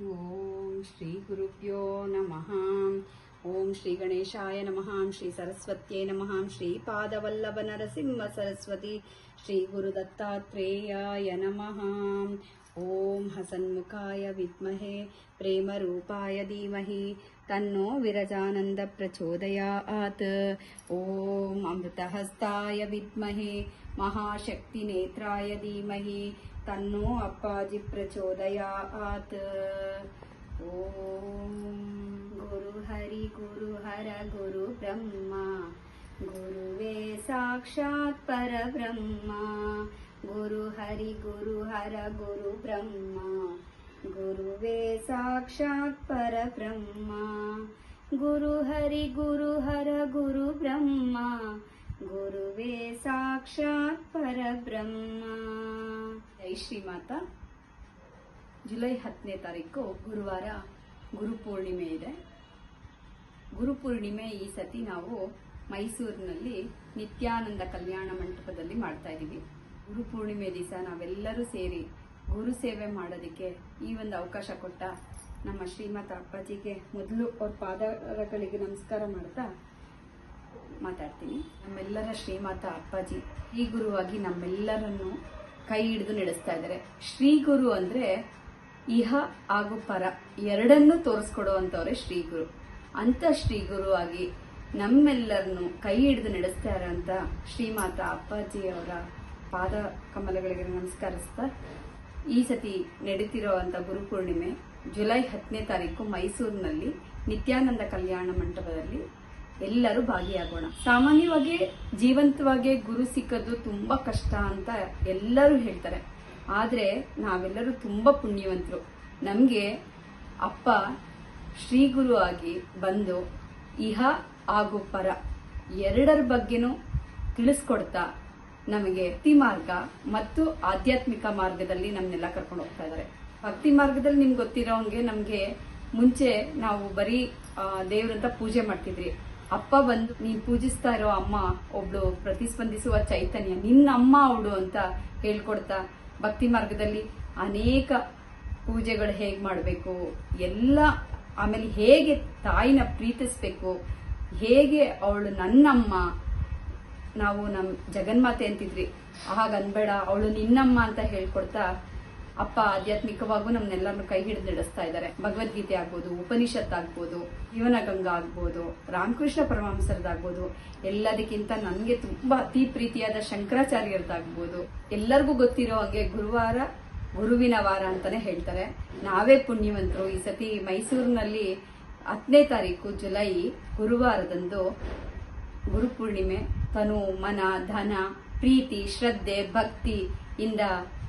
ॐ श्रीगुरुभ्यो नमः। ॐ श्रीगणेशाय नमः श्रीसरस्वत्यै नमः श्रीपादवल्लभनरसिंहसरस्वती श्रीगुरुदत्तात्रेयाय नमः। ॐ हसन्मुखाय विद्महे प्रेमरूपाय धीमहि तन्नो विरजानन्दप्रचोदयात्। ॐ अमृतहस्ताय विद्महे महाशक्तिनेत्राय धीमहि तन्नो अप्पाजिप्रचोदयात्। ॐ गुरुहरि गुरुहर गुरुब्रह्मा गुरुवे साक्षात् परब्रह्मा ಗುರು ಹರಿ ಗುರು ಹರ ಗುರು ಬ್ರಹ್ಮ. ಗುರುವೇ ಸಾಕ್ಷಾತ್ ಪರಬ್ರಹ್ಮ. ಗುರು ಹರಿ ಗುರು ಹರ ಗುರು ಬ್ರಹ್ಮ. ಗುರುವೇ ಸಾಕ್ಷಾತ್ ಪರಬ್ರಹ್ಮ. ಜೈ ಶ್ರೀ ಶ್ರೀಮಾತ. ಜುಲೈ ಹತ್ತನೇ ತಾರೀಕು ಗುರುವಾರ ಗುರುಪೂರ್ಣಿಮೆ ಇದೆ. ಗುರುಪೂರ್ಣಿಮೆ ಈ ಸತಿ ನಾವು ಮೈಸೂರಿನಲ್ಲಿ ನಿತ್ಯಾನಂದ ಕಲ್ಯಾಣ ಮಂಟಪದಲ್ಲಿ ಮಾಡ್ತಾ ಇದ್ದೀವಿ. ಗುರುಪೂರ್ಣಿಮೆ ದಿವಸ ನಾವೆಲ್ಲರೂ ಸೇರಿ ಗುರು ಸೇವೆ ಮಾಡೋದಕ್ಕೆ ಈ ಒಂದು ಅವಕಾಶ ಕೊಟ್ಟ ನಮ್ಮ ಶ್ರೀಮತ ಅಪ್ಪಾಜಿಗೆ ಮೊದಲು ಅವ್ರ ಪಾದಗಳಿಗೆ ನಮಸ್ಕಾರ ಮಾಡ್ತಾ ಮಾತಾಡ್ತೀನಿ. ನಮ್ಮೆಲ್ಲರ ಶ್ರೀಮಾತ ಅಪ್ಪಾಜಿ ಈ ಗುರುವಾಗಿ ನಮ್ಮೆಲ್ಲರನ್ನು ಕೈ ಹಿಡಿದು ನಡೆಸ್ತಾ ಇದ್ದಾರೆ. ಶ್ರೀ ಗುರು ಅಂದ್ರೆ ಇಹ ಹಾಗೂ ಪರ ಎರಡನ್ನೂ ತೋರಿಸ್ಕೊಡುವಂತವ್ರೆ ಶ್ರೀ ಗುರು. ಅಂತ ಶ್ರೀ ಗುರುವಾಗಿ ನಮ್ಮೆಲ್ಲರನ್ನು ಕೈ ಹಿಡಿದು ನಡೆಸ್ತಾರೆ ಅಂತ ಶ್ರೀಮಾತ ಅಪ್ಪಾಜಿ ಅವರ ಪಾದ ಕಮಲಗಳಿಗೆ ನಮಸ್ಕರಿಸ್ತಾ ಈ ಸತಿ ನಡೀತಿರೋವಂಥ ಗುರುಪೂರ್ಣಿಮೆ ಜುಲೈ ಹತ್ತನೇ ತಾರೀಕು ಮೈಸೂರಿನಲ್ಲಿ ನಿತ್ಯಾನಂದ ಕಲ್ಯಾಣ ಮಂಟಪದಲ್ಲಿ ಎಲ್ಲರೂ ಭಾಗಿಯಾಗೋಣ. ಸಾಮಾನ್ಯವಾಗಿ ಜೀವಂತವಾಗಿ ಗುರು ಸಿಕ್ಕೋದು ತುಂಬಾ ಕಷ್ಟ ಅಂತ ಎಲ್ಲರೂ ಹೇಳ್ತಾರೆ. ಆದ್ರೆ ನಾವೆಲ್ಲರೂ ತುಂಬಾ ಪುಣ್ಯವಂತರು. ನಮ್ಗೆ ಅಪ್ಪ ಶ್ರೀ ಗುರು ಆಗಿ ಬಂದು ಇಹ ಹಾಗೂ ಪರ ಎರಡರ ಬಗ್ಗೆನೂ ತಿಳಿಸ್ಕೊಡ್ತಾ ನಮಗೆ ಭಕ್ತಿ ಮಾರ್ಗ ಮತ್ತು ಆಧ್ಯಾತ್ಮಿಕ ಮಾರ್ಗದಲ್ಲಿ ನಮ್ಮನ್ನೆಲ್ಲ ಕರ್ಕೊಂಡು ಹೋಗ್ತಾ ಇದ್ದಾರೆ. ಭಕ್ತಿ ಮಾರ್ಗದಲ್ಲಿ ನಿಮ್ಗೆ ಗೊತ್ತಿರೋಂಗೆ ನಮಗೆ ಮುಂಚೆ ನಾವು ಬರೀ ದೇವ್ರಂತ ಪೂಜೆ ಮಾಡ್ತಿದ್ರಿ. ಅಪ್ಪ ಬಂದು, ನೀನ್ ಪೂಜಿಸ್ತಾ ಇರೋ ಅಮ್ಮ, ಒಬ್ಳು ಪ್ರತಿಸ್ಪಂದಿಸುವ ಚೈತನ್ಯ, ನಿನ್ನ ಅಮ್ಮ ಅವಳು ಅಂತ ಹೇಳ್ಕೊಡ್ತಾ ಭಕ್ತಿ ಮಾರ್ಗದಲ್ಲಿ ಅನೇಕ ಪೂಜೆಗಳು ಹೇಗ್ ಮಾಡಬೇಕು, ಎಲ್ಲ, ಆಮೇಲೆ ಹೇಗೆ ತಾಯಿನ ಪ್ರೀತಿಸ್ಬೇಕು, ಹೇಗೆ ಅವಳು ನನ್ನಮ್ಮ ನಾವು ನಮ್ ಜಗನ್ಮಾತೆ ಅಂತಿದ್ವಿ. ಹಾಗ ಅನ್ಬೇಡ, ಅವಳು ನಿನ್ನಮ್ಮ ಅಂತ ಹೇಳ್ಕೊಡ್ತಾ ಅಪ್ಪ ಆಧ್ಯಾತ್ಮಿಕವಾಗೂ ನಮ್ನೆಲ್ಲರನ್ನು ಕೈ ಹಿಡಿದು ನಡೆಸ್ತಾ ಇದ್ದಾರೆ ಭಗವದ್ಗೀತೆ ಆಗ್ಬೋದು, ಉಪನಿಷತ್ ಆಗ್ಬೋದು ಜೀವನ ಗಂಗಾ ಆಗ್ಬೋದು, ರಾಮಕೃಷ್ಣ ಪರಮಹಂಸರದಾಗ್ಬೋದು, ಎಲ್ಲದಕ್ಕಿಂತ ನನಗೆ ತುಂಬಾ ಅತಿ ಪ್ರೀತಿಯಾದ ಶಂಕರಾಚಾರ್ಯರದಾಗ್ಬೋದು ಎಲ್ಲರಿಗೂ ಗೊತ್ತಿರೋ ಹಾಗೆ ಗುರುವಾರ, ಗುರುವಿನ ವಾರ ಅಂತಾನೆ ಹೇಳ್ತಾರೆ. ನಾವೇ ಪುಣ್ಯವಂತರು. ಈ ಸತಿ ಮೈಸೂರಿನಲ್ಲಿ ಹತ್ತನೇ ತಾರೀಕು ಜುಲೈ ಗುರುವಾರದಂದು ಗುರುಪೂರ್ಣಿಮೆ ತನು, ಮನ, ಧನ, ಪ್ರೀತಿ, ಶ್ರದ್ಧೆ, ಭಕ್ತಿ ಇಂದ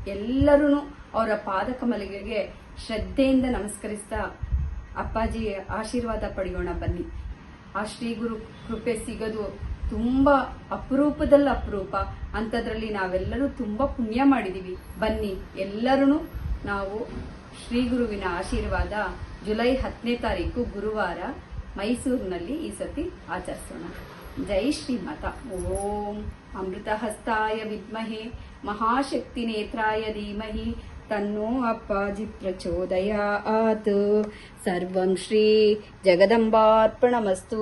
ಎಲ್ಲರೂ ಅವರ ಪಾದಕಮಲಿಗೆ ಶ್ರದ್ಧೆಯಿಂದ ನಮಸ್ಕರಿಸ್ತಾ ಅಪ್ಪಾಜಿ ಆಶೀರ್ವಾದ ಪಡೆಯೋಣ ಬನ್ನಿ. ಆ ಶ್ರೀ ಗುರು ಕೃಪೆ ಸಿಗೋದು ತುಂಬಾ ಅಪರೂಪದಲ್ಲಿ ಅಪರೂಪ. ಅಂಥದ್ರಲ್ಲಿ ನಾವೆಲ್ಲರೂ ತುಂಬಾ ಪುಣ್ಯ ಮಾಡಿದೀವಿ. ಬನ್ನಿ ಎಲ್ಲರೂ ನಾವು ಶ್ರೀ ಗುರುವಿನ ಆಶೀರ್ವಾದ ಜುಲೈ ಹತ್ತನೇ ತಾರೀಕು ಗುರುವಾರ ಮೈಸೂರಿನಲ್ಲಿ ಈ ಸತಿ ಆಚರಿಸೋಣ. ಜೈ ಶ್ರೀಮಾತ. ಓಂ ಅಮೃತಹಸ್ತಾಯ ವಿದ್ಮಹೆ, ಮಹಾಶಕ್ತಿ ನೇತ್ರಾಯ ಧೀಮಹಿ, ತನ್ನೋ ಅಪ್ಪಾಜಿ ಪ್ರಚೋದಯಾತ್. ಸರ್ವಂ ಶ್ರೀ ಜಗದಂಬಾರ್ಪಣಮಸ್ತು.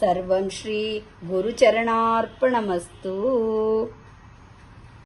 ಸರ್ವಂ ಶ್ರೀ ಗುರುಚರಣಾರ್ಪಣಮಸ್ತು.